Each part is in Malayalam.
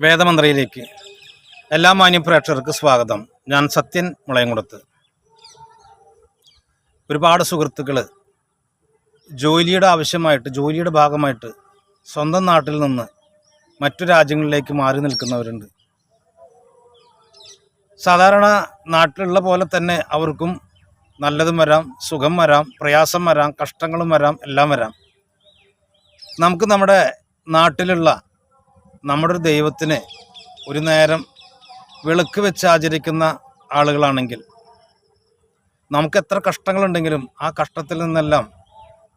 വേദമന്ത്രയിലേക്ക് എല്ലാ മാന്യപ്രേക്ഷകർക്ക് സ്വാഗതം. ഞാൻ സത്യൻ മുളയംകുടത്ത്. ഒരുപാട് സുഹൃത്തുക്കൾ ജോലിയുടെ ആവശ്യമായിട്ട് ജോലിയുടെ ഭാഗമായിട്ട് സ്വന്തം നാട്ടിൽ നിന്ന് മറ്റു രാജ്യങ്ങളിലേക്ക് മാറി നിൽക്കുന്നവരുണ്ട്. സാധാരണ നാട്ടിലുള്ള പോലെ തന്നെ അവർക്കും നല്ലതും വരാം സുഖം വരാം പ്രയാസം വരാം കഷ്ടങ്ങളും വരാം എല്ലാം വരാം. നമുക്ക് നമ്മുടെ നാട്ടിലുള്ള നമ്മുടെ ഒരു ദൈവത്തിനെ ഒരു നേരം വിളക്ക് വെച്ച് ആചരിക്കുന്ന ആളുകളാണെങ്കിൽ നമുക്ക് എത്ര കഷ്ടങ്ങളുണ്ടെങ്കിലും ആ കഷ്ടത്തിൽ നിന്നെല്ലാം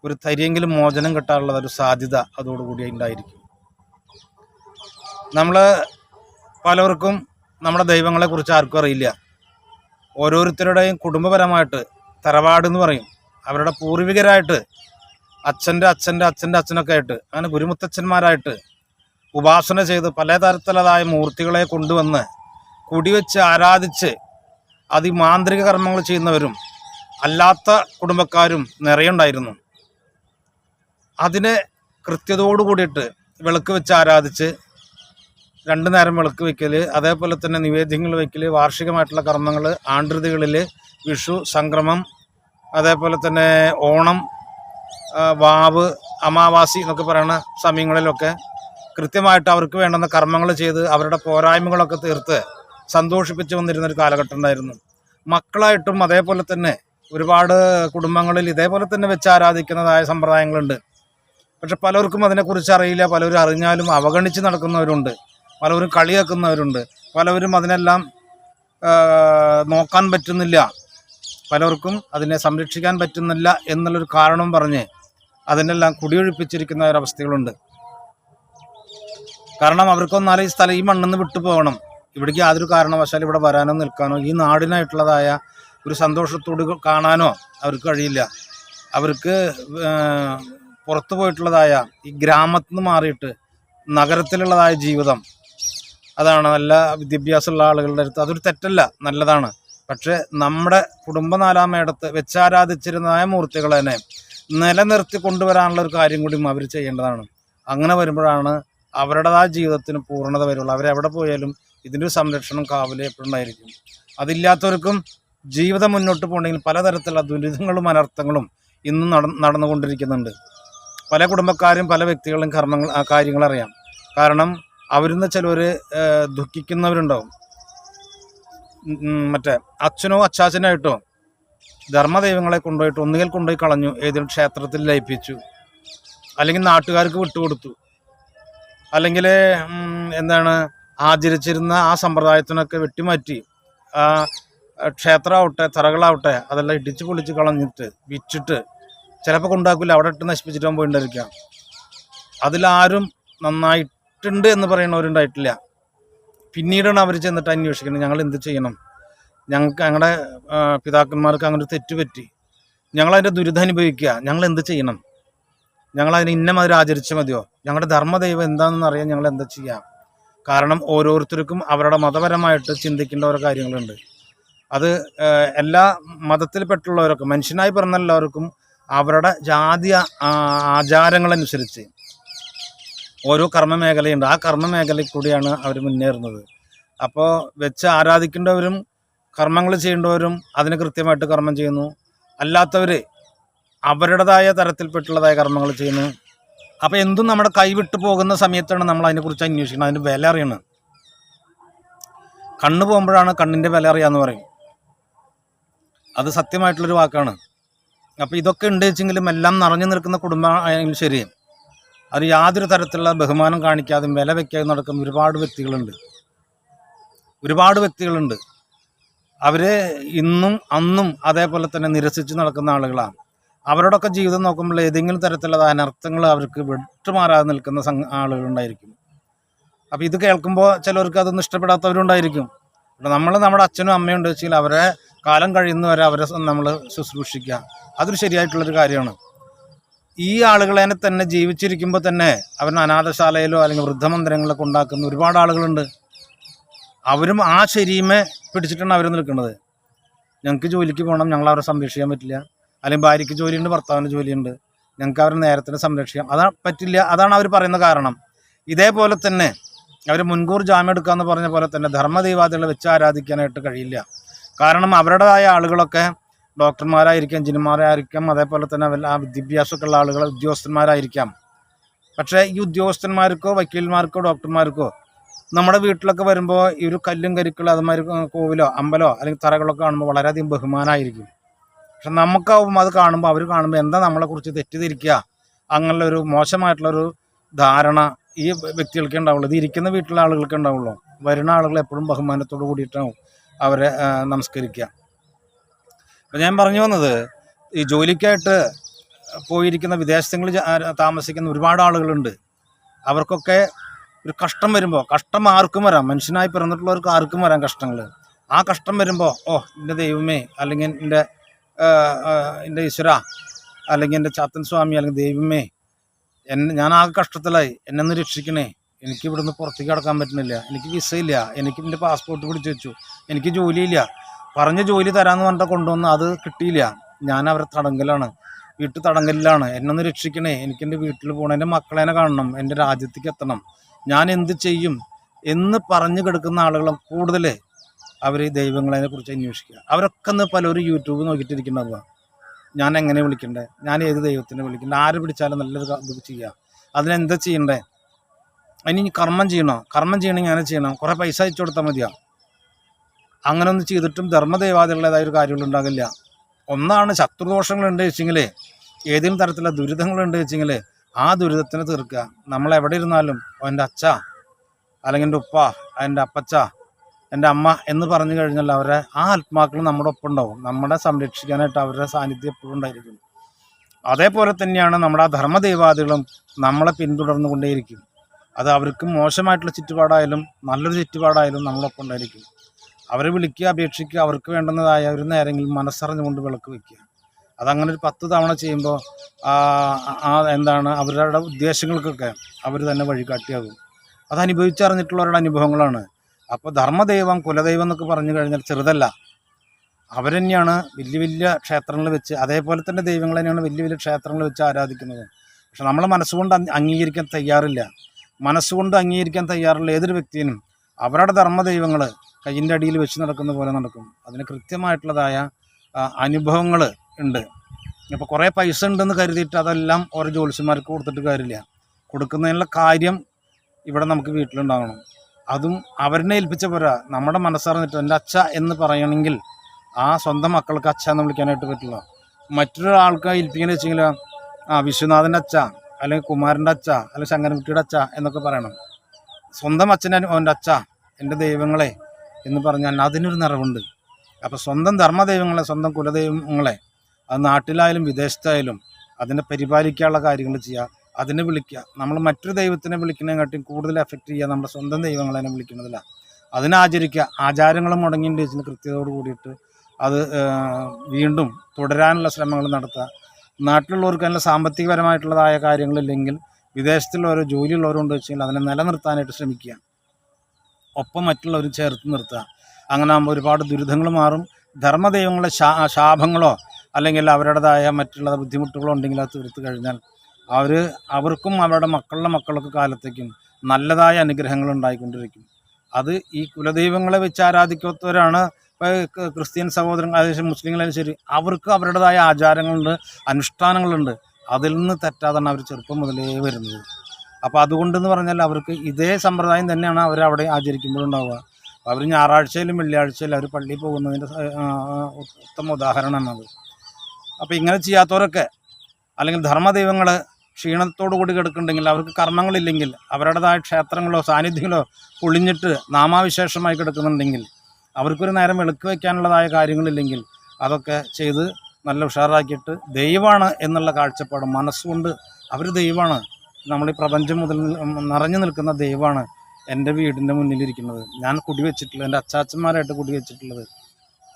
ഒരു തരിയെങ്കിലും മോചനം കിട്ടാനുള്ള ഒരു സാധ്യത അതോടുകൂടി ഉണ്ടായിരിക്കും. നമ്മൾ പലർക്കും നമ്മുടെ ദൈവങ്ങളെക്കുറിച്ച് ആർക്കും അറിയില്ല. ഓരോരുത്തരുടെയും കുടുംബപരമായിട്ട് തറവാട് എന്ന് പറയും. അവരുടെ പൂർവികരായിട്ട് അച്ഛന്റെ അച്ഛന്റെ അച്ഛന്റെ അച്ഛനൊക്കെ ആയിട്ട് അങ്ങനെ ഗുരുമുത്തച്ഛന്മാരായിട്ട് ഉപാസന ചെയ്ത് പലതരത്തിലതായ മൂർത്തികളെ കൊണ്ടുവന്ന് കുടിവെച്ച് ആരാധിച്ച് അതിമാന്ത്രിക കർമ്മങ്ങൾ ചെയ്യുന്നവരും അല്ലാത്ത കുടുംബക്കാരും നിറയുണ്ടായിരുന്നു അതിനെ കൃത്യതയോടു കൂടിയിട്ട് വിളക്ക് വെച്ച് ആരാധിച്ച് രണ്ടു നേരം വിളക്ക് വയ്ക്കൽ അതേപോലെ തന്നെ നിവേദ്യങ്ങൾ വയ്ക്കൽ വാർഷികമായിട്ടുള്ള കർമ്മങ്ങൾ ആണ്ടൃതികളിൽ വിഷു സംക്രമം അതേപോലെ തന്നെ ഓണം വാവ് അമാവാസി എന്നൊക്കെ പറയുന്ന സമയങ്ങളിലൊക്കെ കൃത്യമായിട്ട് അവർക്ക് വേണ്ടുന്ന കർമ്മങ്ങൾ ചെയ്ത് അവരുടെ പോരായ്മകളൊക്കെ തീർത്ത് സന്തോഷിപ്പിച്ചു വന്നിരുന്നൊരു കാലഘട്ടം ഉണ്ടായിരുന്നു. മക്കളായിട്ടും അതേപോലെ തന്നെ ഒരുപാട് കുടുംബങ്ങളിൽ ഇതേപോലെ തന്നെ വെച്ച് ആരാധിക്കുന്നതായ സമ്പ്രദായങ്ങളുണ്ട്. പക്ഷെ പലർക്കും അതിനെക്കുറിച്ച് അറിയില്ല പലരും അറിഞ്ഞാലും അവഗണിച്ച് നടക്കുന്നവരുണ്ട് പലവരും കളിയാക്കുന്നവരുണ്ട് പലവരും അതിനെല്ലാം നോക്കാൻ പറ്റുന്നില്ല പലർക്കും അതിനെ സംരക്ഷിക്കാൻ പറ്റുന്നില്ല എന്നുള്ളൊരു കാരണം പറഞ്ഞ് അതിനെല്ലാം കുടിയൊഴിപ്പിച്ചിരിക്കുന്ന ഒരവസ്ഥകളുണ്ട്. കാരണം അവർക്കൊന്നാലും ഈ സ്ഥലം ഈ മണ്ണിന്ന് വിട്ടു പോകണം. ഇവിടേക്ക് യാതൊരു കാരണവശാലും ഇവിടെ വരാനോ നിൽക്കാനോ ഈ നാടിനായിട്ടുള്ളതായ ഒരു സന്തോഷത്തോട് കാണാനോ അവർക്ക് കഴിയില്ല. അവർക്ക് പുറത്തു പോയിട്ടുള്ളതായ ഈ ഗ്രാമത്തിൽ നിന്ന് മാറിയിട്ട് നഗരത്തിലുള്ളതായ ജീവിതം അതാണ് നല്ല വിദ്യാഭ്യാസമുള്ള ആളുകളുടെ അടുത്ത്. അതൊരു തെറ്റല്ല നല്ലതാണ്. പക്ഷേ നമ്മുടെ കുടുംബനാലാമേടത്ത് വെച്ചാരാധിച്ചിരുന്നതായ മൂർത്തികളെ തന്നെ നിലനിർത്തി കൊണ്ടുവരാനുള്ള ഒരു കാര്യം കൂടി അവർ ചെയ്യേണ്ടതാണ്. അങ്ങനെ വരുമ്പോഴാണ് അവരുടേതായ ജീവിതത്തിന് പൂർണത വരുള്ളൂ. അവരെവിടെ പോയാലും ഇതിന്റെ സംരക്ഷണം കാവൽ എപ്പോഴും ഉണ്ടായിരിക്കും അതില്ലാത്തവർക്കും ജീവിതം മുന്നോട്ട് പോകണമെങ്കിൽ പലതരത്തിലുള്ള ദുരിതങ്ങളും അനർത്ഥങ്ങളും ഇന്നും നട നടന്നുകൊണ്ടിരിക്കുന്നുണ്ട്. പല കുടുംബക്കാരും പല വ്യക്തികളും കർമ്മങ്ങൾ അറിയാം. കാരണം അവരിന്ന് ചിലർ ദുഃഖിക്കുന്നവരുണ്ടാവും. മറ്റേ അച്ഛനോ അച്ചാച്ചനായിട്ടോ ധർമ്മദൈവങ്ങളെ കൊണ്ടുപോയിട്ട് ഒന്നുകിൽ കൊണ്ടുപോയി കളഞ്ഞു ഏതെങ്കിലും ക്ഷേത്രത്തിൽ ലയിപ്പിച്ചു അല്ലെങ്കിൽ നാട്ടുകാർക്ക് വിട്ടുകൊടുത്തു. അല്ലെങ്കിൽ എന്താണ് ആചരിച്ചിരുന്ന ആ സമ്പ്രദായത്തിനൊക്കെ വെട്ടിമാറ്റി ആ ക്ഷേത്രമാവട്ടെ തറകളാവട്ടെ അതെല്ലാം ഇടിച്ച് പൊളിച്ച് കളഞ്ഞിട്ട് വിറ്റിട്ട് ചിലപ്പോൾ കൊണ്ടാക്കില്ല അവിടെ ഇട്ട് നശിപ്പിച്ചിട്ട് പോയിണ്ടായിരിക്കാം. അതിലാരും നന്നായിട്ടുണ്ട് എന്ന് പറയുന്നവരുണ്ടായിട്ടില്ല. പിന്നീടാണ് അവർ ചെന്നിട്ട് അന്വേഷിക്കുന്നത് ഞങ്ങൾ എന്ത് ചെയ്യണം? ഞങ്ങൾക്ക് ഞങ്ങളുടെ പിതാക്കന്മാർക്ക് അങ്ങനെ ഒരു തെറ്റ് ഞങ്ങളതിന്റെ ദുരിതം അനുഭവിക്കുക. ഞങ്ങൾ എന്ത് ചെയ്യണം? ഞങ്ങൾ അതിന് ഇന്ന മാതിരി ആചരിച്ച മതിയോ? ഞങ്ങളുടെ ധർമ്മദൈവം എന്താണെന്ന് അറിയാൻ ഞങ്ങൾ എന്താ ചെയ്യാം? കാരണം ഓരോരുത്തർക്കും അവരുടെ മതപരമായിട്ട് ചിന്തിക്കേണ്ട ഓരോ കാര്യങ്ങളുണ്ട്. അത് എല്ലാ മതത്തിൽപ്പെട്ടുള്ളവരൊക്കെ മനുഷ്യനായി പിറന്ന എല്ലാവർക്കും അവരുടെ ജാതി ആചാരങ്ങളനുസരിച്ച് ഓരോ കർമ്മ മേഖലയുണ്ട് ആ കർമ്മ മേഖലയിൽ കൂടിയാണ് അവർ മുന്നേറുന്നത്. അപ്പോൾ വെച്ച് ആരാധിക്കേണ്ടവരും കർമ്മങ്ങൾ ചെയ്യേണ്ടവരും അതിന് കൃത്യമായിട്ട് കർമ്മം ചെയ്യുന്നു. അല്ലാത്തവർ അവരുടേതായ തരത്തിൽപ്പെട്ടുള്ളതായ കർമ്മങ്ങൾ ചെയ്യുന്നു. അപ്പോൾ എന്തും നമ്മുടെ കൈവിട്ട് പോകുന്ന സമയത്താണ് നമ്മൾ അതിനെക്കുറിച്ച് അന്വേഷിക്കുന്നത് അതിന്റെ വില അറിയണം. കണ്ണ് പോകുമ്പോഴാണ് കണ്ണിന്റെ വില അറിയാമെന്ന് പറയും. അത് സത്യമായിട്ടുള്ളൊരു വാക്കാണ്. അപ്പോൾ ഇതൊക്കെ ഉണ്ട് വെച്ചെങ്കിലും എല്ലാം നിറഞ്ഞു നിൽക്കുന്ന കുടുംബമായാലും ശരി. അത് യാതൊരു തരത്തിലുള്ള ബഹുമാനം കാണിക്കാതെ വില വയ്ക്കാതെ നടക്കുന്ന ഒരുപാട് വ്യക്തികളുണ്ട്. ഒരുപാട് വ്യക്തികളുണ്ട്. അവരെ ഇന്നും അന്നും അതേപോലെ തന്നെ നിരസിച്ച് നടക്കുന്ന ആളുകളാണ്. അവരോടൊക്കെ ജീവിതം നോക്കുമ്പോൾ ഏതെങ്കിലും തരത്തിലുള്ള അനർത്ഥങ്ങൾ അവർക്ക് വിട്ടുമാറാതെ നിൽക്കുന്ന ആളുകളുണ്ടായിരിക്കും. അപ്പോൾ ഇത് കേൾക്കുമ്പോൾ ചിലർക്ക് അതൊന്നും ഇഷ്ടപ്പെടാത്തവരുണ്ടായിരിക്കും. നമ്മൾ നമ്മുടെ അച്ഛനും അമ്മയും ഉണ്ട് വെച്ചാൽ അവരെ കാലം കഴിയുന്നവരെ അവരെ നമ്മൾ ശുശ്രൂഷിക്കുക. അതൊരു ശരിയായിട്ടുള്ളൊരു കാര്യമാണ്. ഈ ആളുകളെ തന്നെ ജീവിച്ചിരിക്കുമ്പോൾ തന്നെ അവരുടെ അനാഥശാലയിലോ അല്ലെങ്കിൽ വൃദ്ധമന്ദിരങ്ങളിലൊക്കെ ഉണ്ടാക്കുന്ന ഒരുപാട് ആളുകളുണ്ട്. അവരും ആ ശരീമെ പിടിച്ചിട്ടാണ് അവർ നിൽക്കുന്നത്. ഞങ്ങൾക്ക് ജോലിക്ക് പോകണം ഞങ്ങൾ അവരെ സംരക്ഷിക്കാൻ പറ്റില്ല. അല്ലെങ്കിൽ ഭാര്യയ്ക്ക് ജോലിയുണ്ട് ഭർത്താവിന് ജോലിയുണ്ട്. ഞങ്ങൾക്ക് അവരെ നേരത്തിന് സംരക്ഷിക്കാം. അതാ പറ്റില്ല. അതാണ് അവർ പറയുന്ന കാരണം. ഇതേപോലെ തന്നെ അവർ മുൻകൂർ ജാമ്യം എടുക്കാന്ന് പറഞ്ഞ പോലെ തന്നെ ധർമ്മദൈവാദികളെ വെച്ച് ആരാധിക്കാനായിട്ട് കഴിയില്ല. കാരണം അവരുടേതായ ആളുകളൊക്കെ ഡോക്ടർമാരായിരിക്കാം എഞ്ചിനീയർമാരായിരിക്കാം അതേപോലെ തന്നെ ആ വിദ്യാഭ്യാസമൊക്കെ ഉള്ള ആളുകൾ ഉദ്യോഗസ്ഥന്മാരായിരിക്കാം. പക്ഷേ ഈ ഉദ്യോഗസ്ഥന്മാർക്കോ വക്കീൽമാർക്കോ ഡോക്ടർമാർക്കോ നമ്മുടെ വീട്ടിലൊക്കെ വരുമ്പോൾ ഈ ഒരു കല്ലും കരിക്കുള്ള അതുമാതിരി കോവിലോ അമ്പലോ അല്ലെങ്കിൽ തറകളൊക്കെ കാണുമ്പോൾ വളരെയധികം ബഹുമാനമായിരിക്കും പക്ഷെ നമുക്കാവുമ്പോൾ അത് കാണുമ്പോൾ അവർ കാണുമ്പോൾ എന്താ നമ്മളെക്കുറിച്ച് തെറ്റിദ്ധരിക്കുക അങ്ങനെയുള്ള ഒരു മോശമായിട്ടുള്ളൊരു ധാരണ ഈ വ്യക്തികൾക്ക് ഉണ്ടാവുള്ളൂ. ഇത് ഇരിക്കുന്ന വീട്ടിലെ ആളുകൾക്ക് ഉണ്ടാവുള്ളൂ. വരുന്ന ആളുകൾ എപ്പോഴും ബഹുമാനത്തോട് കൂടിയിട്ടാവും അവരെ നമസ്കരിക്കുക അപ്പം ഞാൻ പറഞ്ഞു വന്നത് ഈ ജോലിക്കായിട്ട് പോയിരിക്കുന്ന വിദേശങ്ങളിൽ താമസിക്കുന്ന ഒരുപാട് ആളുകളുണ്ട്. അവർക്കൊക്കെ ഒരു കഷ്ടം വരുമ്പോൾ കഷ്ടം ആർക്കും വരാം. മനുഷ്യനായി പിറന്നിട്ടുള്ളവർക്ക് ആർക്കും വരാം കഷ്ടങ്ങൾ ആ കഷ്ടം വരുമ്പോൾ ഓ എന്റെ ദൈവമേ അല്ലെങ്കിൽ എന്റെ എന്റെ ഈശ്വര അല്ലെങ്കിൽ എന്റെ ചാത്തൻ സ്വാമി അല്ലെങ്കിൽ ദൈവമേ എന്നെ ഞാൻ ആകെ കഷ്ടത്തിലായി. എന്നെ ഒന്ന് രക്ഷിക്കണേ. എനിക്ക് ഇവിടുന്ന് പുറത്തേക്ക് കടക്കാൻ പറ്റുന്നില്ല. എനിക്ക് വിസ ഇല്ല. എനിക്ക് എന്റെ പാസ്പോർട്ട് പിടിച്ചു വെച്ചു. എനിക്ക് ജോലിയില്ല. പറഞ്ഞ ജോലി തരാമെന്ന് പറഞ്ഞിട്ട് കൊണ്ടുവന്ന് അത് കിട്ടിയില്ല. ഞാൻ അവരെ തടങ്കലാണ്. വീട്ടിൽ തടങ്കലിലാണ്. എന്നെ ഒന്ന് രക്ഷിക്കണേ. എനിക്ക് എന്റെ വീട്ടിൽ പോകണം. എന്റെ മക്കളേനെ കാണണം. എന്റെ രാജ്യത്തേക്ക് എത്തണം. ഞാൻ എന്ത് ചെയ്യും എന്ന് പറഞ്ഞു കിടക്കുന്ന ആളുകളും കൂടുതൽ അവർ ദൈവങ്ങളെ കുറിച്ച് അന്വേഷിക്കുക. അവരൊക്കെ ഇന്ന് പലരും യൂട്യൂബ് നോക്കിയിട്ടിരിക്കുന്നതാണ് ഞാൻ എങ്ങനെ വിളിക്കണ്ടേ? ഞാൻ ഏത് ദൈവത്തിനെ വിളിക്കണ്ടേ? ആര് പിടിച്ചാലും നല്ലൊരു ഇത് ചെയ്യുക അതിനെന്താ ചെയ്യണ്ടേ? അതിന് ഇനി കർമ്മം ചെയ്യണോ. കർമ്മം ചെയ്യണമെങ്കിൽ അങ്ങനെ ചെയ്യണം. കുറേ പൈസ അയച്ചു കൊടുത്താൽ മതിയാ. അങ്ങനെ ഒന്നും ചെയ്തിട്ടും ധർമ്മദൈവാദികളുടേതായ ഒരു കാര്യങ്ങൾ ഉണ്ടാകില്ല ഒന്നാണ് ശത്രുദോഷങ്ങളുണ്ട് വെച്ചെങ്കിൽ ഏതെങ്കിലും തരത്തിലുള്ള ദുരിതങ്ങളുണ്ട് വെച്ചെങ്കിൽ ആ ദുരിതത്തിനെ തീർക്കുക. നമ്മൾ എവിടെ ഇരുന്നാലും എന്റെ അച്ഛ അല്ലെങ്കിൽ എന്റെ ഉപ്പ എന്റെ അപ്പച്ച എന്റെ അമ്മ എന്ന് പറഞ്ഞു കഴിഞ്ഞാൽ അവരെ ആ ആത്മാക്കൾ നമ്മുടെ ഒപ്പം ഉണ്ടാവും. നമ്മളെ സംരക്ഷിക്കാനായിട്ട് അവരുടെ സാന്നിധ്യം എപ്പോഴും ഉണ്ടായിരിക്കും. അതേപോലെ തന്നെയാണ് നമ്മുടെ ആ ധർമ്മദൈവാദികളും നമ്മളെ പിന്തുടർന്നു കൊണ്ടേയിരിക്കും അത് അവർക്ക് മോശമായിട്ടുള്ള ചുറ്റുപാടായാലും നല്ലൊരു ചുറ്റുപാടായാലും നമ്മളൊപ്പം ഉണ്ടായിരിക്കും. അവരെ വിളിക്കുക അപേക്ഷിക്കുക അവർക്ക് വേണ്ടുന്നതായ ഒരു നേരെങ്കിലും മനസ്സറിഞ്ഞുകൊണ്ട് വിളക്ക് വയ്ക്കുക. അതങ്ങനെ ഒരു പത്ത് തവണ ചെയ്യുമ്പോൾ ആ എന്താണ് അവരുടെ ഉദ്ദേശങ്ങൾക്കൊക്കെ അവർ തന്നെ വഴികാട്ടിയാകും. അത് അനുഭവിച്ചറിഞ്ഞിട്ടുള്ളവരുടെ അനുഭവങ്ങളാണ് അപ്പോൾ ധർമ്മദൈവം കുലദൈവം എന്നൊക്കെ പറഞ്ഞു കഴിഞ്ഞാൽ ചെറുതല്ല. അവർ തന്നെയാണ് വലിയ വലിയ ക്ഷേത്രങ്ങൾ വെച്ച് അതേപോലെ തന്നെ ദൈവങ്ങൾ തന്നെയാണ് വലിയ വലിയ ക്ഷേത്രങ്ങൾ വെച്ച് ആരാധിക്കുന്നത്. പക്ഷെ നമ്മൾ മനസ്സുകൊണ്ട് അംഗീകരിക്കാൻ തയ്യാറില്ല. മനസ്സുകൊണ്ട് അംഗീകരിക്കാൻ തയ്യാറുള്ള ഏതൊരു വ്യക്തിയും അവരുടെ ധർമ്മദൈവങ്ങൾ കയ്യിന്റെ അടിയിൽ വെച്ച് നടക്കുന്ന പോലെ നടക്കും. അതിന് കൃത്യമായിട്ടുള്ളതായ അനുഭവങ്ങൾ ഉണ്ട്. ഇപ്പോൾ കുറേ പൈസ ഉണ്ടെന്ന് കരുതിയിട്ട് അതെല്ലാം ഓരോ ജ്യോത്സ്യന്മാർക്ക് കൊടുത്തിട്ട് കാര്യമില്ല. കൊടുക്കുന്നതിനുള്ള കാര്യം ഇവിടെ നമുക്ക് വീട്ടിലുണ്ടാകണം അതും അവരിനെ ഏൽപ്പിച്ച പോരാ. നമ്മുടെ മനസ്സറിഞ്ഞിട്ട് എന്റെ അച്ഛ എന്ന് പറയണമെങ്കിൽ ആ സ്വന്തം മക്കൾക്ക് അച്ഛ എന്ന് വിളിക്കാനായിട്ട് പറ്റില്ല. മറ്റൊരാൾക്ക് ഏൽപ്പിക്കുന്ന വെച്ചെങ്കിൽ ആ വിശ്വനാഥന്റെ അച്ഛ അല്ലെങ്കിൽ കുമാരന്റെ അച്ഛ അല്ലെങ്കിൽ ശങ്കരൻകുട്ടിയുടെ അച്ഛ എന്നൊക്കെ പറയണം. സ്വന്തം അച്ഛന്റെ അവന്റെ അച്ഛ എന്റെ ദൈവങ്ങളെ എന്ന് പറഞ്ഞാൽ അതിനൊരു നിറവുണ്ട്. അപ്പോൾ സ്വന്തം ധർമ്മദൈവങ്ങളെ സ്വന്തം കുലദൈവങ്ങളെ അത് നാട്ടിലായാലും വിദേശത്തായാലും അതിനെ പരിപാലിക്കാനുള്ള കാര്യങ്ങൾ ചെയ്യുക. അതിനെ വിളിക്കുക. നമ്മൾ മറ്റൊരു ദൈവത്തിനെ വിളിക്കുന്നതിനെക്കാട്ടും കൂടുതൽ എഫക്റ്റ് ചെയ്യുക നമ്മുടെ സ്വന്തം ദൈവങ്ങളെ വിളിക്കുന്നതില്ല അതിനാചരിക്കുക ആചാരങ്ങൾ മുടങ്ങിന്റെ വെച്ചിന് കൃത്യതയോട് കൂടിയിട്ട്. അത് വീണ്ടും തുടരാനുള്ള ശ്രമങ്ങൾ നടത്തുക. നാട്ടിലുള്ളവർക്ക് നല്ല സാമ്പത്തികപരമായിട്ടുള്ളതായ കാര്യങ്ങളില്ലെങ്കിൽ വിദേശത്തുള്ളവരോ ജോലിയുള്ളവരുണ്ട് വെച്ചാൽ അതിനെ നിലനിർത്താനായിട്ട് ശ്രമിക്കുക. ഒപ്പം മറ്റുള്ളവർ ചേർത്ത് നിർത്തുക. അങ്ങനെ ആകുമ്പോൾ ഒരുപാട് ദുരിതങ്ങൾ മാറും. ധർമ്മദൈവങ്ങളെ ശാ ശാപങ്ങളോ അല്ലെങ്കിൽ അവരുടേതായ മറ്റുള്ള ബുദ്ധിമുട്ടുകളോ ഉണ്ടെങ്കിൽ അത് തീർത്ത് കഴിഞ്ഞാൽ അവർ അവർക്കും അവരുടെ മക്കളുടെ മക്കളൊക്കെ കാലത്തേക്കും നല്ലതായ അനുഗ്രഹങ്ങൾ ഉണ്ടായിക്കൊണ്ടിരിക്കും. അത് ഈ കുലദൈവങ്ങളെ വെച്ച് ആരാധിക്കാത്തവരാണ് ക്രിസ്ത്യൻ സഹോദരങ്ങൾ അതായത് മുസ്ലിങ്ങളായാലും ശരി അവർക്ക് അവരുടേതായ ആചാരങ്ങളുണ്ട് അനുഷ്ഠാനങ്ങളുണ്ട്. അതിൽ നിന്ന് തെറ്റാതാണ് അവർ ചെറുപ്പം മുതലേ വരുന്നത്. അപ്പോൾ അതുകൊണ്ടെന്ന് പറഞ്ഞാൽ അവർക്ക് ഇതേ സമ്പ്രദായം തന്നെയാണ് അവർ അവിടെ ആചരിക്കുമ്പോഴുണ്ടാവുക അവർ ഞായറാഴ്ചയിലും വെള്ളിയാഴ്ചയിലും അവർ പള്ളിയിൽ പോകുന്നതിന്റെ ഉത്തമ ഉദാഹരണമാണത്. അപ്പോൾ ഇങ്ങനെ ചെയ്യാത്തവരൊക്കെ അല്ലെങ്കിൽ ധർമ്മദൈവങ്ങൾ ക്ഷീണത്തോടു കൂടി കിടക്കുന്നുണ്ടെങ്കിൽ അവർക്ക് കർമ്മങ്ങളില്ലെങ്കിൽ അവരുടേതായ ക്ഷേത്രങ്ങളോ സാന്നിധ്യങ്ങളോ പൊളിഞ്ഞിട്ട് നാമാവിശേഷമായി കിടക്കുന്നുണ്ടെങ്കിൽ അവർക്കൊരു നേരം വെളുക്ക് വയ്ക്കാനുള്ളതായ കാര്യങ്ങളില്ലെങ്കിൽ അതൊക്കെ ചെയ്ത് നല്ല ഉഷാറാക്കിയിട്ട് ദൈവമാണ് എന്നുള്ള കാഴ്ചപ്പാട് മനസ്സുകൊണ്ട് അവർ ദൈവമാണ്. നമ്മൾ ഈ പ്രപഞ്ചം മുതൽ നിറഞ്ഞു നിൽക്കുന്ന ദൈവമാണ് എന്റെ വീടിന്റെ മുന്നിലിരിക്കുന്നത്. ഞാൻ കുടിവെച്ചിട്ടുള്ളത് എന്റെ അച്ചാച്ചന്മാരായിട്ട് കുടിവെച്ചിട്ടുള്ളത്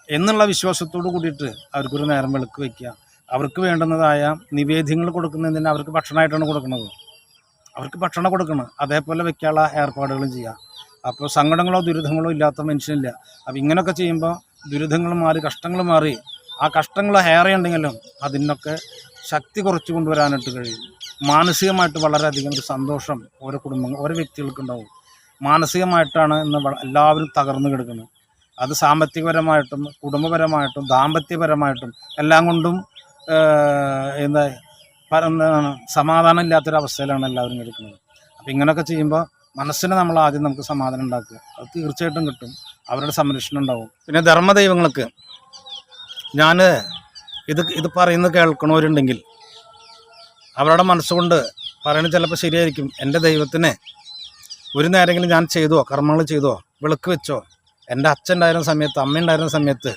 എന്നുള്ള വിശ്വാസത്തോട് കൂടിയിട്ട് അവർക്കൊരു നേരം വെളുക്ക് വയ്ക്കുക. അവർക്ക് വേണ്ടുന്നതായ നിവേദ്യങ്ങൾ കൊടുക്കുന്നതിന് അവർക്ക് ഭക്ഷണമായിട്ടാണ് കൊടുക്കുന്നത്. അവർക്ക് ഭക്ഷണം കൊടുക്കണം. അതേപോലെ വെക്കാനുള്ള ഏർപ്പാടുകളും ചെയ്യുക അപ്പോൾ സങ്കടങ്ങളോ ദുരിതങ്ങളോ ഇല്ലാത്ത മനുഷ്യനില്ല. അപ്പോൾ ഇങ്ങനെയൊക്കെ ചെയ്യുമ്പോൾ ദുരിതങ്ങൾ മാറി കഷ്ടങ്ങൾ മാറി ആ കഷ്ടങ്ങൾ ഏറെ അതിനൊക്കെ ശക്തി കുറച്ച് കൊണ്ടുവരാനായിട്ട് കഴിയും. മാനസികമായിട്ട് വളരെയധികം ഒരു സന്തോഷം ഓരോ കുടുംബങ്ങൾ ഓരോ വ്യക്തികൾക്കുണ്ടാവും മാനസികമായിട്ടാണ് ഇന്ന് എല്ലാവരും തകർന്നു കിടക്കുന്നത്. അത് സാമ്പത്തികപരമായിട്ടും കുടുംബപരമായിട്ടും ദാമ്പത്യപരമായിട്ടും എല്ലാം കൊണ്ടും എന്താ പറയുന്നതാണ് സമാധാനം ഇല്ലാത്തൊരവസ്ഥയിലാണ് എല്ലാവരും കിടക്കുന്നത്. അപ്പം ഇങ്ങനെയൊക്കെ ചെയ്യുമ്പോൾ മനസ്സിന് നമ്മൾ ആദ്യം നമുക്ക് സമാധാനം ഉണ്ടാക്കുക. അത് തീർച്ചയായിട്ടും കിട്ടും. അവരുടെ സംരക്ഷണം ഉണ്ടാവും. പിന്നെ ധർമ്മദൈവങ്ങൾക്ക് ഞാൻ ഇത് ഇത് പറയുന്നത് കേൾക്കണവരുണ്ടെങ്കിൽ അവരുടെ മനസ്സുകൊണ്ട് പറയുന്നത് ചിലപ്പോൾ ശരിയായിരിക്കും. എന്റെ ദൈവത്തിനെ ഒരു നേരമെങ്കിലും ഞാൻ ചെയ്തോ കർമ്മങ്ങൾ ചെയ്തോ വിളക്ക് വെച്ചോ? എന്റെ അച്ഛൻ ഉണ്ടായിരുന്ന സമയത്ത് അമ്മ ഉണ്ടായിരുന്ന സമയത്ത്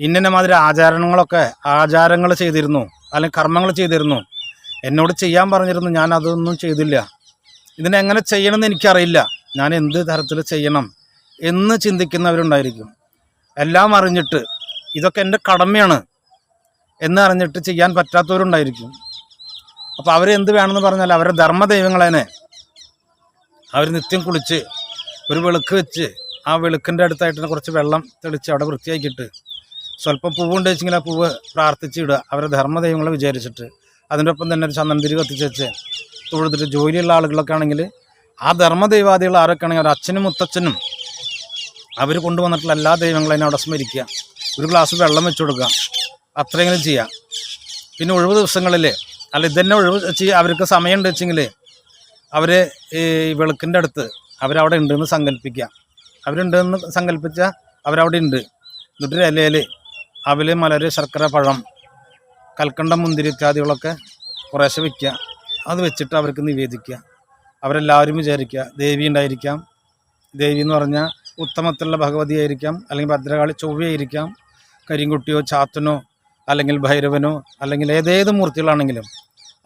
ഇന്ന മാതിരി ആചാരങ്ങളൊക്കെ ആചാരങ്ങൾ ചെയ്തിരുന്നു അല്ലെങ്കിൽ കർമ്മങ്ങൾ ചെയ്തിരുന്നു. എന്നോട് ചെയ്യാൻ പറഞ്ഞിരുന്നു ഞാൻ അതൊന്നും ചെയ്തില്ല. ഇതിനെങ്ങനെ ചെയ്യണമെന്ന് എനിക്കറിയില്ല. ഞാൻ എന്ത് തരത്തിൽ ചെയ്യണം എന്ന് ചിന്തിക്കുന്നവരുണ്ടായിരിക്കും. എല്ലാം അറിഞ്ഞിട്ട് ഇതൊക്കെ എന്റെ കടമയാണ് എന്ന് അറിഞ്ഞിട്ട് ചെയ്യാൻ പറ്റാത്തവരുണ്ടായിരിക്കും. അപ്പോൾ അവർ എന്ത് വേണമെന്ന് പറഞ്ഞാൽ അവരുടെ ധർമ്മദൈവങ്ങളെന്നെ അവർ നിത്യം കുളിച്ച് ഒരു വിളക്ക് വെച്ച് ആ വിളക്കിന്റെ അടുത്തായിട്ട് കുറച്ച് വെള്ളം തെളിച്ച് അവിടെ വൃത്തിയാക്കിയിട്ട് സ്വല്പം പൂവുണ്ട് വെച്ചെങ്കിൽ ആ പൂവ് പ്രാർത്ഥിച്ച് ഇടുക. അവരുടെ ധർമ്മദൈവങ്ങളെ വിചാരിച്ചിട്ട്. അതിന്റെ ഒപ്പം തന്നെ ഒരു ചന്ദനത്തിരി കത്തിച്ച് വെച്ച് തൊഴുതിട്ട് ജോലിയുള്ള ആളുകളൊക്കെ ആണെങ്കിൽ ആ ധർമ്മദൈവാദികൾ ആരൊക്കെ ആണെങ്കിൽ അവർ അച്ഛനും മുത്തച്ഛനും അവർ കൊണ്ടുവന്നിട്ടുള്ള എല്ലാ ദൈവങ്ങളെയും അവിടെ സ്മരിക്കുക. ഒരു ഗ്ലാസ് വെള്ളം വെച്ച് കൊടുക്കുക. അത്രയെങ്കിലും ചെയ്യുക. പിന്നെ ഒഴിവ് ദിവസങ്ങളിൽ അല്ല ഇതന്നെ ഒഴിവ് ചെയ്യുക അവർക്ക് സമയമുണ്ട് വെച്ചെങ്കിൽ അവർ ഈ വെളുക്കിന്റെ അടുത്ത് അവരവിടെ ഉണ്ടെന്ന് സങ്കല്പിക്കുക. അവരുണ്ടെന്ന് സങ്കല്പിച്ചാൽ അവരവിടെ ഉണ്ട്. എന്നിട്ട് ഇലയിൽ അവൽ മലര് ശർക്കര പഴം കൽക്കണ്ടം മുന്തിരി ഇത്യാദികളൊക്കെ കുറേശ്ശെ വയ്ക്കുക അത് വെച്ചിട്ട് അവർക്ക് നിവേദിക്കുക. അവരെല്ലാവരും വിചാരിക്കുക ദേവി ഉണ്ടായിരിക്കാം. ദേവി എന്ന് പറഞ്ഞാൽ ഉത്തമത്തിലുള്ള ഭഗവതിയായിരിക്കാം അല്ലെങ്കിൽ ഭദ്രകാളി ചൊവ്വയായിരിക്കാം കരിങ്കുട്ടിയോ ചാത്തനോ അല്ലെങ്കിൽ ഭൈരവനോ അല്ലെങ്കിൽ ഏതേത് മൂർത്തികളാണെങ്കിലും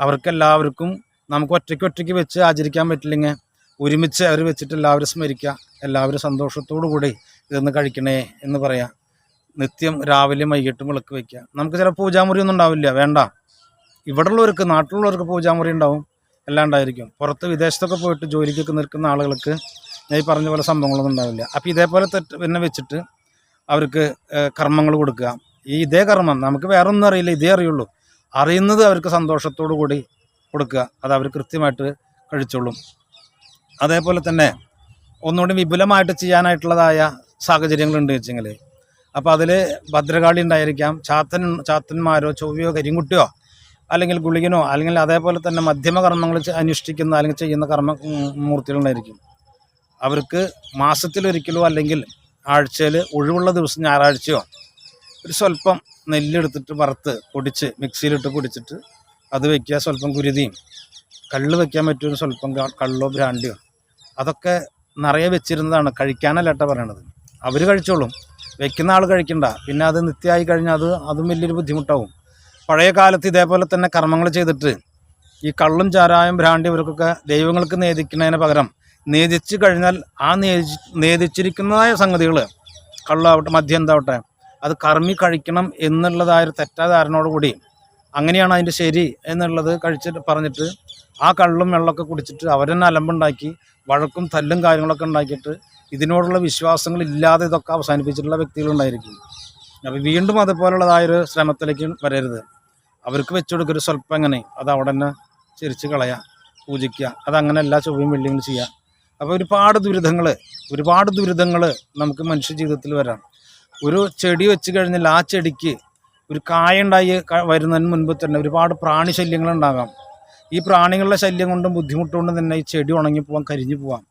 അവർക്കെല്ലാവർക്കും നമുക്ക് ഒറ്റയ്ക്ക് ഒറ്റയ്ക്ക് വെച്ച് ആചരിക്കാൻ പറ്റില്ലെങ്കിൽ ഒരുമിച്ച് അവർ വെച്ചിട്ട് എല്ലാവരും സ്മരിക്കുക എല്ലാവരും സന്തോഷത്തോടു കൂടി ഇതൊന്ന് കഴിക്കണേ എന്ന് പറയാം. നിത്യം രാവിലെ വൈകിട്ടും വിളക്ക് വയ്ക്കുക. നമുക്ക് ചില പൂജാമുറി ഒന്നും ഉണ്ടാവില്ല. വേണ്ട. ഇവിടെയുള്ളവർക്ക് നാട്ടിലുള്ളവർക്ക് പൂജാമുറി ഉണ്ടാവും. എല്ലാം ഉണ്ടായിരിക്കും. പുറത്ത് വിദേശത്തൊക്കെ പോയിട്ട് ജോലിക്കൊക്കെ നിൽക്കുന്ന ആളുകൾക്ക് ഞാൻ ഈ പറഞ്ഞ പോലെ സംഭവങ്ങളൊന്നും ഉണ്ടാവില്ല. അപ്പോൾ ഇതേപോലെ തെറ്റ് പിന്നെ വെച്ചിട്ട് അവർക്ക് കർമ്മങ്ങൾ കൊടുക്കുക. ഈ ഇതേ കർമ്മം നമുക്ക് വേറെ ഒന്നും അറിയില്ല. ഇതേ അറിയുള്ളൂ. അറിയുന്നത് അവർക്ക് സന്തോഷത്തോടു കൂടി കൊടുക്കുക. അത് അവർ കൃത്യമായിട്ട് കഴിച്ചോളും. അതേപോലെ തന്നെ ഒന്നുകൂടി വിപുലമായിട്ട് ചെയ്യാനായിട്ടുള്ളതായ സാഹചര്യങ്ങളുണ്ട് വെച്ചെങ്കിൽ അപ്പോൾ അതിൽ ഭദ്രകാളി ഉണ്ടായിരിക്കാം. ചാത്തൻ ചാത്തന്മാരോ ചൊവ്വയോ കരിങ്കുട്ടിയോ അല്ലെങ്കിൽ ഗുളികനോ അല്ലെങ്കിൽ അതേപോലെ തന്നെ മധ്യമ കർമ്മങ്ങൾ അനുഷ്ഠിക്കുന്ന അല്ലെങ്കിൽ ചെയ്യുന്ന കർമ്മ മൂർത്തികളുണ്ടായിരിക്കും അവർക്ക് മാസത്തിലൊരിക്കലോ അല്ലെങ്കിൽ ആഴ്ചയിൽ ഒഴിവുള്ള ദിവസം ഞായറാഴ്ചയോ ഒരു സ്വല്പം നെല്ലെടുത്തിട്ട് വറുത്ത് പൊടിച്ച് മിക്സിയിലിട്ട് പൊടിച്ചിട്ട് അത് വയ്ക്കുക സ്വല്പം കുരുതിയും കള്ള് വയ്ക്കാൻ പറ്റുന്ന സ്വല്പം കള്ളോ ബ്രാൻഡിയോ അതൊക്കെ നിറയെ വെച്ചിരുന്നതാണ്. കഴിക്കാനല്ലട്ട പറയണത്. അവർ കഴിച്ചോളും. വെക്കുന്ന ആൾ കഴിക്കണ്ട. പിന്നെ അത് നിത്യമായി കഴിഞ്ഞാൽ അത് അതും വലിയൊരു ബുദ്ധിമുട്ടാവും. പഴയ കാലത്ത് ഇതേപോലെ തന്നെ കർമ്മങ്ങൾ ചെയ്തിട്ട് ഈ കള്ളും ചാരായം ഭ്രാന്തി ഇവർക്കൊക്കെ ദൈവങ്ങൾക്ക് നേദിക്കുന്നതിന് പകരം നേദിച്ചു കഴിഞ്ഞാൽ ആ നേദി നേദിച്ചിരിക്കുന്നതായ സംഗതികൾ കള്ളാവട്ടെ മദ്യം എന്താവട്ടെ അത് കർമ്മി കഴിക്കണം എന്നുള്ളതായ ഒരു തെറ്റായ ധാരണയോടുകൂടി അങ്ങനെയാണ് അതിന്റെ ശരി എന്നുള്ളത് കഴിച്ചിട്ട് പറഞ്ഞിട്ട് ആ കള്ളും വെള്ളമൊക്കെ കുടിച്ചിട്ട് അവരെന്നെ അലമ്പുണ്ടാക്കി വഴക്കും തല്ലും കാര്യങ്ങളൊക്കെ ഉണ്ടാക്കിയിട്ട് ഇതിനോടുള്ള വിശ്വാസങ്ങൾ ഇല്ലാതെ ഇതൊക്കെ അവസാനിപ്പിച്ചിട്ടുള്ള വ്യക്തികളുണ്ടായിരിക്കും. അപ്പോൾ വീണ്ടും അതുപോലുള്ളതായൊരു ശ്രമത്തിലേക്ക് വരരുത്. അവർക്ക് വെച്ചു കൊടുക്കൊരു സ്വല്പം എങ്ങനെ അത് അവിടെ തന്നെ ചിരിച്ച് കളയുക പൂജിക്കുക അതങ്ങനെ എല്ലാ ചൊവ്വയും വെള്ളിയും ചെയ്യുക അപ്പോൾ ഒരുപാട് ദുരിതങ്ങൾ ഒരുപാട് ദുരിതങ്ങൾ നമുക്ക് മനുഷ്യ ജീവിതത്തിൽ വരാം. ഒരു ചെടി വെച്ച് കഴിഞ്ഞാൽ ആ ചെടിക്ക് ഒരു കായ ഉണ്ടായി വരുന്നതിന് മുൻപ് തന്നെ ഒരുപാട് പ്രാണിശല്യങ്ങളുണ്ടാകാം ഈ പ്രാണികളുടെ ശല്യം കൊണ്ടും ബുദ്ധിമുട്ട് കൊണ്ടും തന്നെ ഈ ചെടി ഉണങ്ങി പോകാം കരിഞ്ഞു പോവാം.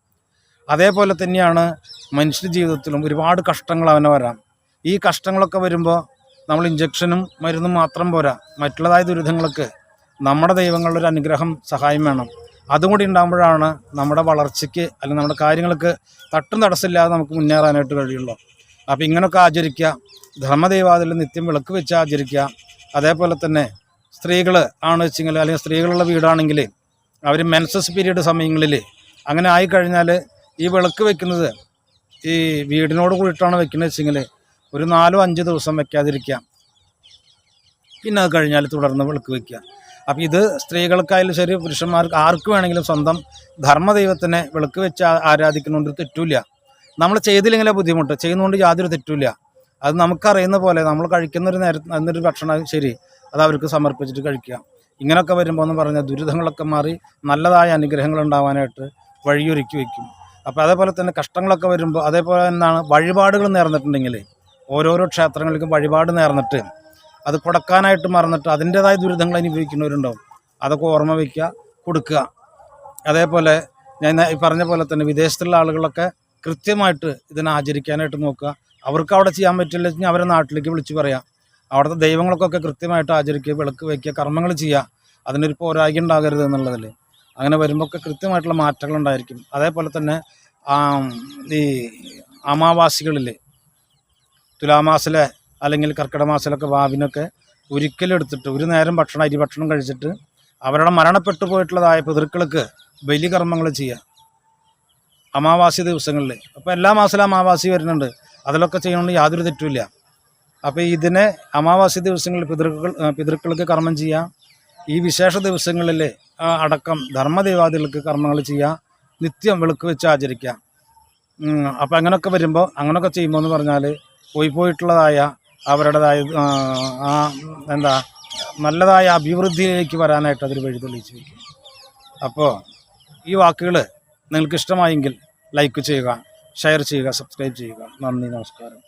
അതേപോലെ തന്നെയാണ് മനുഷ്യ ജീവിതത്തിലും ഒരുപാട് കഷ്ടങ്ങൾ അവനെ വരാം. ഈ കഷ്ടങ്ങളൊക്കെ വരുമ്പോൾ നമ്മൾ ഇഞ്ചക്ഷനും മരുന്നും മാത്രം പോരാ. മറ്റുള്ളതായ ദുരിതങ്ങൾക്ക് നമ്മുടെ ദൈവങ്ങളുടെ ഒരു അനുഗ്രഹം സഹായം വേണം. അതും കൂടി ഉണ്ടാകുമ്പോഴാണ് നമ്മുടെ വളർച്ചയ്ക്ക് അല്ലെങ്കിൽ നമ്മുടെ കാര്യങ്ങൾക്ക് തട്ടും തടസ്സമില്ലാതെ നമുക്ക് മുന്നേറാനായിട്ട് കഴിയുള്ളൂ. അപ്പോൾ ഇങ്ങനെയൊക്കെ ആചരിക്കുക. ധർമ്മദൈവാദിൽ നിത്യം വിളക്ക് വെച്ച് ആചരിക്കുക. അതേപോലെ തന്നെ സ്ത്രീകൾ ആണ് വെച്ചെങ്കിൽ അല്ലെങ്കിൽ സ്ത്രീകളുള്ള വീടാണെങ്കിൽ അവർ മെൻസസ് പീരീഡ് സമയങ്ങളിൽ അങ്ങനെ ആയിക്കഴിഞ്ഞാൽ ഈ വിളക്ക് വെക്കുന്നത് ഈ വീടിനോട് കൂടിയിട്ടാണ് വെക്കുന്നത് വെച്ചെങ്കിൽ ഒരു നാലോ അഞ്ച് ദിവസം വെക്കാതിരിക്കാം പിന്നെ അത് കഴിഞ്ഞാൽ തുടർന്ന് വിളക്ക് വയ്ക്കുക അപ്പോൾ ഇത് സ്ത്രീകൾക്കായാലും ശരി പുരുഷന്മാർക്ക് ആർക്ക് വേണമെങ്കിലും സ്വന്തം ധർമ്മദൈവത്തിനെ വിളക്ക് വെച്ച് ആരാധിക്കുന്നതുകൊണ്ട് തെറ്റില്ല. നമ്മൾ ചെയ്തില്ലെങ്കിലേ ബുദ്ധിമുട്ട്. ചെയ്യുന്നതുകൊണ്ട് യാതൊരു തെറ്റില്ല. അത് നമുക്കറിയുന്ന പോലെ നമ്മൾ കഴിക്കുന്നൊരു നേരത്തെ എന്നൊരു ഭക്ഷണം ശരി അത് അവർക്ക് സമർപ്പിച്ചിട്ട് കഴിക്കുക. ഇങ്ങനെയൊക്കെ വരുമ്പോൾ എന്ന് പറഞ്ഞാൽ ദുരിതങ്ങളൊക്കെ മാറി നല്ലതായ അനുഗ്രഹങ്ങൾ ഉണ്ടാവാനായിട്ട് വഴിയൊരുക്കി വയ്ക്കും അപ്പോൾ അതേപോലെ തന്നെ കഷ്ടങ്ങളൊക്കെ വരുമ്പോൾ അതേപോലെ തന്നെയാണ് വഴിപാടുകൾ നേർന്നിട്ടുണ്ടെങ്കിൽ ഓരോരോ ക്ഷേത്രങ്ങൾക്കും വഴിപാട് നേർന്നിട്ട് അത് കൊടുക്കാനായിട്ട് മറന്നിട്ട് അതിന്റെതായ ദുരിതങ്ങൾ അനുഭവിക്കുന്നവരുണ്ടാവും അതൊക്കെ ഓർമ്മ വയ്ക്കുക കൊടുക്കുക. അതേപോലെ ഞാൻ ഈ പറഞ്ഞ പോലെ തന്നെ വിദേശത്തുള്ള ആളുകളൊക്കെ കൃത്യമായിട്ട് ഇതിനെ ആചരിക്കാനായിട്ട് നോക്കുക. അവർക്ക് അവിടെ ചെയ്യാൻ പറ്റില്ല അവരെ നാട്ടിലേക്ക് വിളിച്ച് പറയാം. അവിടുത്തെ ദൈവങ്ങൾക്കൊക്കെ കൃത്യമായിട്ട് ആചരിക്കുക വിളക്ക് വയ്ക്കുക കർമ്മങ്ങൾ ചെയ്യുക. അതിനൊരു പോരായ്ക ഉണ്ടാകരുത് എന്നുള്ളതിൽ. അങ്ങനെ വരുമ്പോൾ ഒക്കെ കൃത്യമായിട്ടുള്ള മാറ്റങ്ങൾ ഉണ്ടായിരിക്കും. അതേപോലെ തന്നെ ഈ അമാവാസികളിൽ തുലാമാസിലെ അല്ലെങ്കിൽ കർക്കിടക വാവിനൊക്കെ ഒരിക്കലെടുത്തിട്ട് ഒരു നേരം ഭക്ഷണം അരി ഭക്ഷണം കഴിച്ചിട്ട് അവരുടെ മരണപ്പെട്ടു പോയിട്ടുള്ളതായ പിതൃക്കൾക്ക് ബലി കർമ്മങ്ങൾ ചെയ്യുക. അമാവാസി ദിവസങ്ങളിൽ. അപ്പോൾ എല്ലാ മാസത്തിലും അമാവാസി വരുന്നുണ്ട്. അതിലൊക്കെ ചെയ്യണമെന്ന് യാതൊരു തെറ്റുമില്ല. അപ്പോൾ ഇതിനെ അമാവാസി ദിവസങ്ങളിൽ പിതൃക്കൾ പിതൃക്കൾക്ക് കർമ്മം ചെയ്യുക ഈ വിശേഷ ദിവസങ്ങളിൽ അടക്കം ധർമ്മദേവാദികൾക്ക് കർമ്മങ്ങൾ ചെയ്യുക നിത്യം വിളക്ക് വെച്ച് ആചരിക്കാം. അപ്പോൾ അങ്ങനെയൊക്കെ വരുമ്പോൾ അങ്ങനെയൊക്കെ ചെയ്യുമ്പോൾ എന്ന് പറഞ്ഞാൽ പോയി പോയിട്ടുള്ളതായ അവരുടേതായ ആ എന്താ നല്ലതായ അഭിവൃദ്ധിയിലേക്ക് വരാനായിട്ട് അതൊരു വഴി തെളിയിച്ച് വയ്ക്കും അപ്പോൾ ഈ വാക്കുകൾ നിങ്ങൾക്ക് ഇഷ്ടമായെങ്കിൽ ലൈക്ക് ചെയ്യുക ഷെയർ ചെയ്യുക സബ്സ്ക്രൈബ് ചെയ്യുക. നന്ദി നമസ്കാരം.